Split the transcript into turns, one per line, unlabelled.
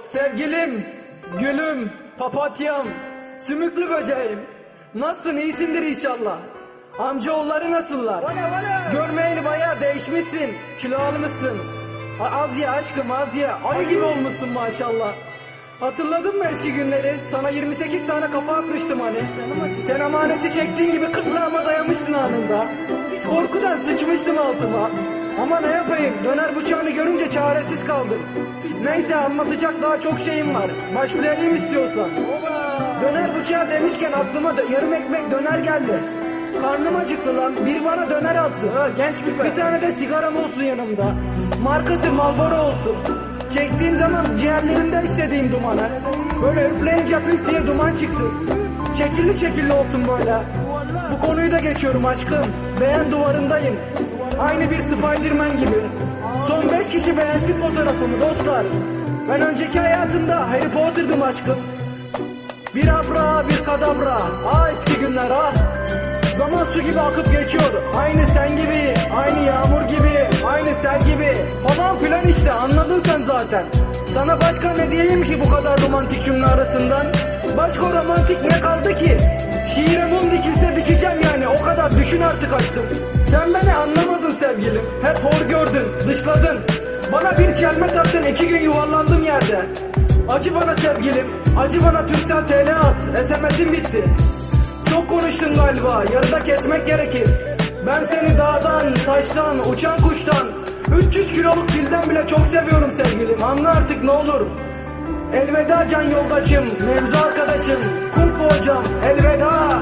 sevgilim, gülüm, papatyam, sümüklü böceğim. Nasılsın iyisindir inşallah. Amcaoğulları nasıllar? Görmeyeli bayağı değişmişsin. Kilo almışsın. Az ye aşkım az ye. Ayı gibi olmuşsun maşallah. Hatırladın mı eski günleri? Sana 28 tane kafa atmıştım hani. Sen amaneti çektiğin gibi kırtlağıma dayamıştın anında. Korkudan sıçmıştım altıma. Ama ne yapayım? Döner bıçağını görünce çaresiz kaldım. Neyse anlatacak daha çok şeyim var. Başlayayım istiyorsan. Döner bıçağı demişken aklıma da yarım ekmek döner geldi. Karnım acıktı lan. Bir bana döner atsın. genç bir Bir tane de sigaram olsun yanımda. Markası Marlboro olsun. Çektiğim zaman ciğerlerimde istediğim dumanı. Böyle üfleyince püf diye duman çıksın. Şekilli şekilli olsun böyle. Bu konuyu da geçiyorum aşkım. Beğen duvarındayım. Aynı bir Spiderman gibi. Son 5 kişi beğensin fotoğrafımı dostlar. Ben önceki hayatımda Harry Potter'dım aşkım. Bir abra bir kadabra. Ah eski günler ah Zaman su gibi akıp geçiyor Aynı sen gibi Aynı yağmur gibi Aynı sel gibi Falan filan işte anladın sen zaten. Sana başka ne diyeyim ki bu kadar romantik cümle arasından? Başka romantik ne kaldı ki? Şiire mum dikilse dikeceğim yani. O kadar düşün artık aşkım Sen beni anlamadın sevgilim Hep hor gördün dışladın Bana bir çelme taktın iki gün yuvarlandım yerde Acı bana sevgilim, acı bana Türksel TL at, SMS'im bitti. Çok konuştun galiba, yarıda kesmek gerekir. Ben seni dağdan, taştan, uçan kuştan, 300 kiloluk filden bile çok seviyorum sevgilim. Anla artık ne olur. Elveda can yoldaşım, mevzu arkadaşım, fu hocam, elveda.